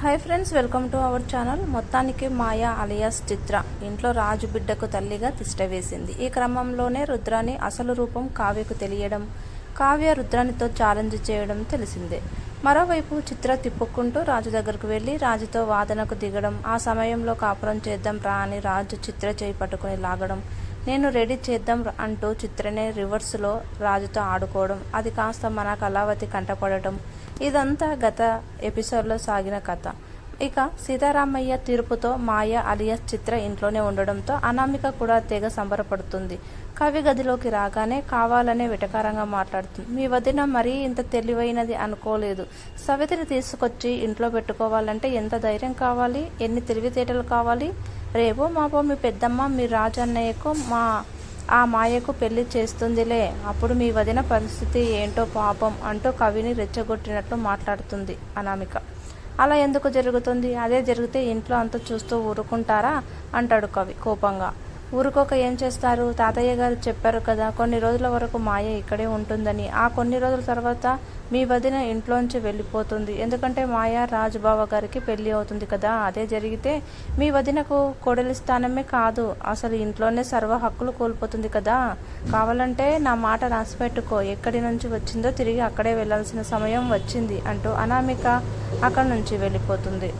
Hi friends welcome to our channel మొత్తానికి Maya alias చిత్ర. ఇంట్లో రాజు బిడ్డకు తల్లిగా తిష్ట వేసింది. ఈ క్రమంలోనే రుద్రాని అసలు రూపం కావ్యకు తెలియడం కావ్య రుద్రానితో ఛాలెంజ్ చేయడం తెలిసిందే. మరోవైపు చిత్ర తిప్పుకుంటూ రాజు దగ్గరకు వెళ్ళి రాజుతో వాదనకు దిగడం ఆ సమయంలో కాపురం చేద్దాం రా అని రాజు చిత్ర చేయి పట్టుకుని లాగడం నేను రెడీ చేద్దాం అంటూ చిత్రనే రివర్స్లో రాజుతో ఆడుకోవడం. అది కాస్త మన కళావతి కంటపడటం. ఇదంతా గత ఎపిసోడ్లో సాగిన కథ. ఇక సీతారామయ్య తీర్పుతో మాయ అలియాస్ చిత్ర ఇంట్లోనే ఉండడంతో అనామిక కూడా తెగ సంబరపడుతుంది. కవి గదిలోకి రాగానే కావాలనే వెటకారంగా మాట్లాడుతుంది. మీ వదిన మరీ ఇంత తెలివైనది అనుకోలేదు. సవితిని తీసుకొచ్చి ఇంట్లో పెట్టుకోవాలంటే ఎంత ధైర్యం కావాలి? ఎన్ని తెలివితేటలు కావాలి? రేపో మాపో మీ పెద్దమ్మ మీ రాజన్నయ్యకు మా ఆ మాయకు పెళ్ళి చేస్తుందిలే. అప్పుడు మీ వదిన పరిస్థితి ఏంటో పాపం అంటూ కవిని రెచ్చగొట్టినట్లు మాట్లాడుతుంది అనామిక. అలా ఎందుకు జరుగుతుంది? అదే జరిగితే ఇంట్లో అంతా చూస్తూ ఊరుకుంటారా? అంటాడు కవి కోపంగా. ఊరుకోక ఏం చేస్తారు? తాతయ్య గారు చెప్పారు కదా కొన్ని రోజుల వరకు మాయ ఇక్కడే ఉంటుందని. ఆ కొన్ని రోజుల తర్వాత మీ వదిన ఇంట్లోంచి వెళ్ళిపోతుంది. ఎందుకంటే మాయ రాజుబావ గారికి పెళ్ళి అవుతుంది కదా అదే జరిగితే మీ వదినకు కోడలి స్థానమే కాదు అసలు ఇంట్లోనే సర్వ హక్కులు కోల్పోతుంది కదా. కావాలంటే నా మాట రాసిపెట్టుకో ఎక్కడి నుంచి వచ్చిందో తిరిగి అక్కడే వెళ్ళాల్సిన సమయం వచ్చింది అంటూ అనామిక అక్కడి నుంచి వెళ్ళిపోతుంది.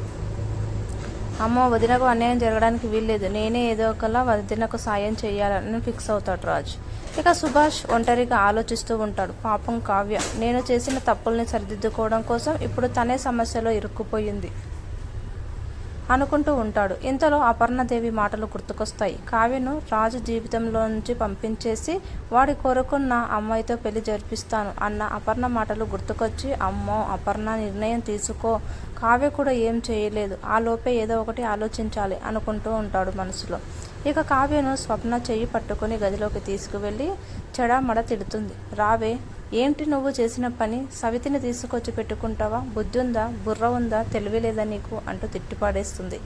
అమ్మో వదినకు అన్యాయం జరగడానికి వీల్లేదు. నేనే ఏదో ఒకలా వదినకు సాయం చేయాలని ఫిక్స్ అవుతాడు రాజు. ఇక సుభాష్ ఒంటరిగా ఆలోచిస్తూ ఉంటాడు. పాపం కావ్య. నేను చేసిన తప్పుల్ని సరిదిద్దుకోవడం కోసం ఇప్పుడు తనే సమస్యలో ఇరుక్కుపోయింది. అనుకుంటూ ఉంటాడు. ఇంతలో అపర్ణదేవి మాటలు గుర్తుకొస్తాయి. కావ్యను రాజు జీవితంలో నుంచి పంపించేసి వాడి కోరుకున్న అమ్మాయితో పెళ్ళి జరిపిస్తాను అన్న అపర్ణ మాటలు గుర్తుకొచ్చి అమ్మో అపర్ణ నిర్ణయం తీసుకో. కావ్య కూడా ఏం చేయలేదు. ఆ లోపే ఏదో ఒకటి ఆలోచించాలి అనుకుంటూ ఉంటాడు మనసులో. ఇక కావ్యను స్వప్న చెయ్యి పట్టుకుని గదిలోకి తీసుకువెళ్ళి చెడామడ తిడుతుంది. రావే ఏంటి నువ్వు చేసిన పని? సవితిని తీసుకొచ్చి పెట్టుకుంటావా? బుద్ధుందా? బుర్ర ఉందా తెలివి లేదా నీకు? అంటూ తిట్టిపాడేస్తుంది.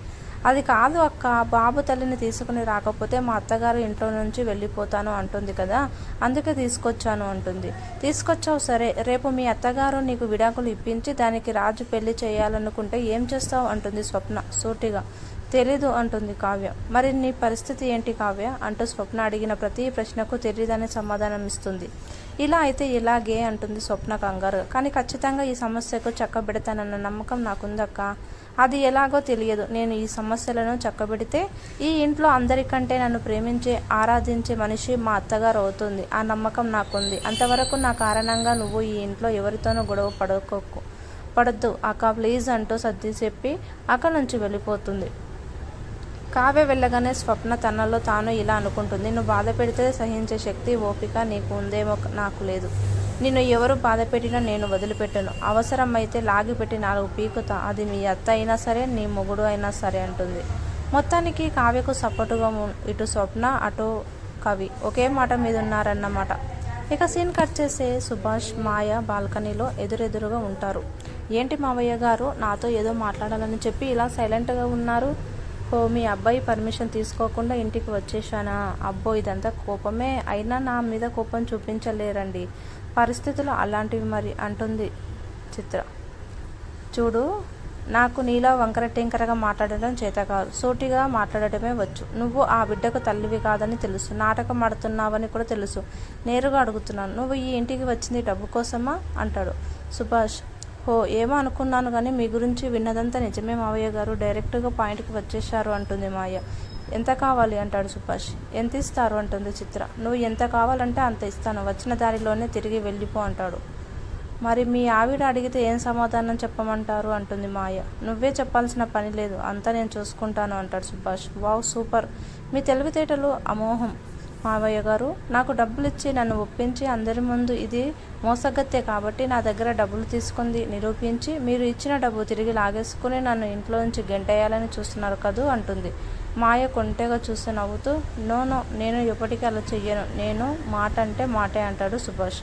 అది కాదు అక్క బాబు తల్లిని తీసుకుని రాకపోతే మా అత్తగారు ఇంట్లో నుంచి వెళ్ళిపోతాను అంటుంది కదా అందుకే తీసుకొచ్చాను అంటుంది. తీసుకొచ్చావు సరే రేపు మీ అత్తగారు నీకు విడాకులు ఇప్పించి దానికి రాజు పెళ్ళి చేయాలనుకుంటే ఏం చేస్తావు? అంటుంది స్వప్న సూటిగా. తెలీదు అంటుంది కావ్య. మరి నీ పరిస్థితి ఏంటి కావ్య? అంటూ స్వప్న అడిగిన ప్రతి ప్రశ్నకు తెలియదని సమాధానం ఇస్తుంది ఇలా అయితే ఇలాగే అంటుంది స్వప్న కంగారు. కానీ ఖచ్చితంగా ఈ సమస్యకు చక్కబెడతానన్న నమ్మకం నాకుందక్క. అది ఎలాగో తెలియదు. నేను ఈ సమస్యలను చక్కబెడితే ఈ ఇంట్లో అందరికంటే నన్ను ప్రేమించే ఆరాధించే మనిషి మా అత్తగారు అవుతుంది. ఆ నమ్మకం నాకుంది. అంతవరకు నా కారణంగా నువ్వు ఈ ఇంట్లో ఎవరితోనూ గొడవ పడుకోకు పడద్దు. అక్క ప్లీజ్ అంటూ సర్ది చెప్పి అక్కడి నుంచి వెళ్ళిపోతుంది. కావ్య వెళ్ళగానే స్వప్న తనలో తాను ఇలా అనుకుంటుంది నువ్వు బాధ పెడితే సహించే శక్తి ఓపిక నీకు ఉందేమో నాకు లేదు. నిన్ను ఎవరు బాధ పెట్టినా నేను వదిలిపెట్టను. అవసరమైతే లాగిపెట్టి నాలుగు పీకుతా. అది మీ అత్త అయినా సరే నీ మొగుడు అయినా సరే అంటుంది. మొత్తానికి కావ్యకు సపోర్టుగా ఇటు స్వప్న అటు కవి ఒకే మాట మీద ఉన్నారన్నమాట. ఇక సీన్ కట్ చేసే సుభాష్ మాయ బాల్కనీలో ఎదురెదురుగా ఉంటారు. ఏంటి మావయ్య గారు నాతో ఏదో మాట్లాడాలని చెప్పి ఇలా సైలెంట్గా ఉన్నారు? ఓ మీ అబ్బాయి పర్మిషన్ తీసుకోకుండా ఇంటికి వచ్చేసానా అబ్బో ఇదంతా కోపమే. అయినా నా మీద కోపం చూపించలేరండి. పరిస్థితులు అలాంటివి మరి అంటుంది చిత్ర. చూడు నాకు నీలా వంకర టింకరగా మాట్లాడడం చేత కాదు. సూటిగా మాట్లాడటమే వచ్చు. నువ్వు ఆ బిడ్డకు తల్లివి కాదని తెలుసు. నాటకం ఆడుతున్నావని కూడా తెలుసు. నేరుగా అడుగుతున్నాను. నువ్వు ఈ ఇంటికి వచ్చింది డబ్బు కోసమా? అంటాడు సుభాష్. ఓ ఏమో అనుకున్నాను కానీ మీ గురించి విన్నదంతా నిజమే మావయ్య గారు. డైరెక్ట్గా పాయింట్కి వచ్చేశారు అంటుంది మాయ ఎంత కావాలి అంటాడు సుభాష్. ఎంత ఇస్తారు అంటుంది చిత్ర. నువ్వు ఎంత కావాలంటే అంత ఇస్తాను. వచ్చిన దారిలోనే తిరిగి వెళ్ళిపో అంటాడు. మరి మీ ఆవిడ అడిగితే ఏం సమాధానం చెప్పమంటారు అంటుంది మాయ నువ్వే చెప్పాల్సిన పని లేదు. అంతా నేను చూసుకుంటాను అంటాడు సుభాష్. Wow super. మీ తెలివితేటలు అమోహం. మావయ్య గారు నాకు డబ్బులు ఇచ్చి నన్ను ఒప్పించి అందరి ముందు ఇది మోసగత్తే కాబట్టి నా దగ్గర డబ్బులు తీసుకుంది నిరూపించి మీరు ఇచ్చిన డబ్బు తిరిగి లాగేసుకుని నన్ను ఇంట్లో నుంచి గెంటేయాలని చూస్తున్నారు కదూ అంటుంది. మాయ కొంటెగా చూసి నవ్వుతూ నో నో నేను ఎప్పటికీ అలా చెయ్యను నేను మాట అంటే మాటే అంటాడు సుభాష్.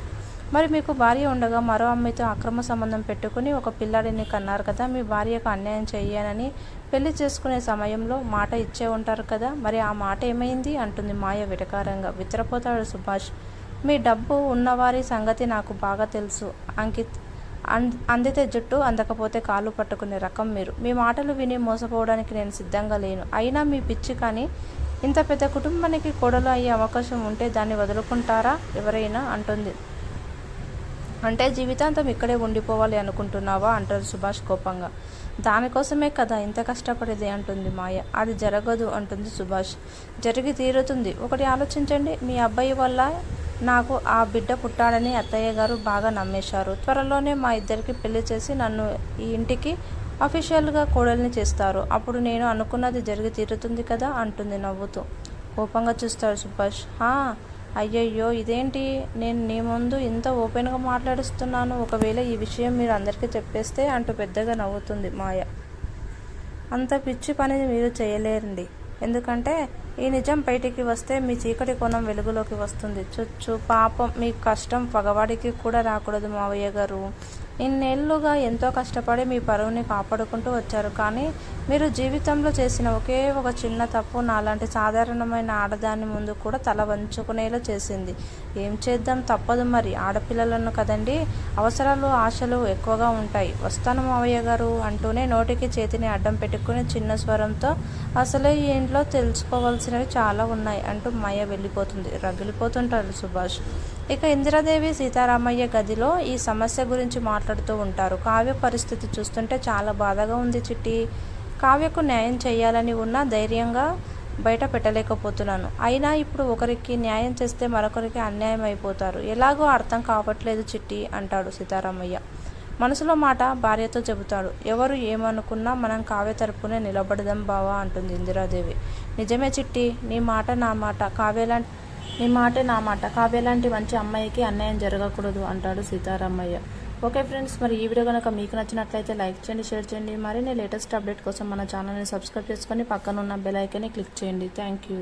మరి మీకు భార్య ఉండగా మరో అమ్మాయితో అక్రమ సంబంధం పెట్టుకుని ఒక పిల్లాడిని కన్నారు కదా మీ భార్యకు అన్యాయం చేయనని పెళ్ళి చేసుకునే సమయంలో మాట ఇచ్చే ఉంటారు కదా మరి ఆ మాట ఏమైంది? అంటుంది మాయ విటకారంగా. విత్రపోతాడు సుభాష్. మీ డబ్బు ఉన్నవారి సంగతి నాకు బాగా తెలుసు. అంకిత్ అందితే జుట్టు అందకపోతే కాళ్ళు పట్టుకునే రకం మీరు. మీ మాటలు విని మోసపోవడానికి నేను సిద్ధంగా లేను. అయినా మీ పిచ్చి కానీ ఇంత పెద్ద కుటుంబానికి కోడలు అయ్యే అవకాశం ఉంటే దాన్ని వదులుకుంటారా? ఎవరైనా అంటుంది. అంటే జీవితాంతం ఇక్కడే ఉండిపోవాలి అనుకుంటున్నావా? అంటారు సుభాష్ కోపంగా. దానికోసమే కదా ఇంత కష్టపడేది అంటుంది మాయ. అది జరగదు అంటుంది సుభాష్. జరిగి తీరుతుంది. ఒకటి ఆలోచించండి. మీ అబ్బాయి వల్ల నాకు ఆ బిడ్డ పుట్టాడని అత్తయ్య గారు బాగా నమ్మేశారు. త్వరలోనే మా ఇద్దరికి పెళ్ళి చేసి నన్ను ఈ ఇంటికి అఫీషియల్గా కోడల్ని చేస్తారు. అప్పుడు నేను అనుకున్నది జరిగి తీరుతుంది కదా అంటుంది నవ్వుతూ. కోపంగా చూస్తాడు సుభాష్. "హా, అయ్యయ్యో ఇదేంటి? నేను నీ ముందు ఇంత ఓపెన్గా మాట్లాడుస్తున్నాను. ఒకవేళ ఈ విషయం మీరు అందరికీ చెప్పేస్తే అంటూ పెద్దగా నవ్వుతుంది మాయ. అంత పిచ్చి పని మీరు చేయలేరండి. ఎందుకంటే ఈ నిజం బయటికి వస్తే మీ చీకటి కోణం వెలుగులోకి వస్తుంది. చుచ్చు పాపం మీ కష్టం పగవాడికి కూడా రాకూడదు మావయ్య గారు. ఇన్నేళ్ళుగా ఎంతో కష్టపడి మీ పరువుని కాపాడుకుంటూ వచ్చారు. కానీ మీరు జీవితంలో చేసిన ఒకే ఒక చిన్న తప్పు నాలాంటి సాధారణమైన ఆడదాని ముందు కూడా తల వంచుకునేలా చేసింది. ఏం చేద్దాం? తప్పదు మరి. ఆడపిల్లలను కదండి. అవసరాలు ఆశలు ఎక్కువగా ఉంటాయి. వస్తాను మావయ్య గారు అంటూనే నోటికి చేతిని అడ్డం పెట్టుకుని చిన్న స్వరంతో అసలే ఈ ఇంట్లో తెలుసుకోవాల్సినవి చాలా ఉన్నాయి అంటూ మాయ వెళ్ళిపోతుంది. రగిలిపోతుంటాడు సుభాష్. ఇక ఇందిరాదేవి సీతారామయ్య గదిలో ఈ సమస్య గురించి మాట్లాడుతూ ఉంటారు. కావ్య పరిస్థితి చూస్తుంటే చాలా బాధగా ఉంది చిట్టి. కావ్యకు న్యాయం చేయాలని ఉన్నా ధైర్యంగా బయట పెట్టలేకపోతున్నాను. అయినా ఇప్పుడు ఒకరికి న్యాయం చేస్తే మరొకరికి అన్యాయం అయిపోతారు. ఎలాగో అర్థం కావట్లేదు చిట్టి అంటాడు సీతారామయ్య. మనసులో మాట భార్యతో చెబుతాడు. ఎవరు ఏమనుకున్నా మనం కావ్య తరపునే నిలబడదాం బావా అంటుంది ఇందిరాదేవి. నిజమే చిట్టి నీ మాట నా మాట కావ్యలాంటి నీ మాటే నా మాట. కావ్య లాంటి మంచి అమ్మాయికి అన్యాయం జరగకూడదు అంటాడు సీతారామయ్య. ఓకే ఫ్రెండ్స్ మరి ఈ వీడియో కనుక మీకు నచ్చినట్లయితే లైక్ చేయండి షేర్ చేయండి. మరిన్ని లేటెస్ట్ అప్డేట్ కోసం మన ఛానల్ని సబ్స్క్రైబ్ చేసుకొని పక్కన ఉన్న బెల్ ఐకాన్ని క్లిక్ చేయండి. Thank you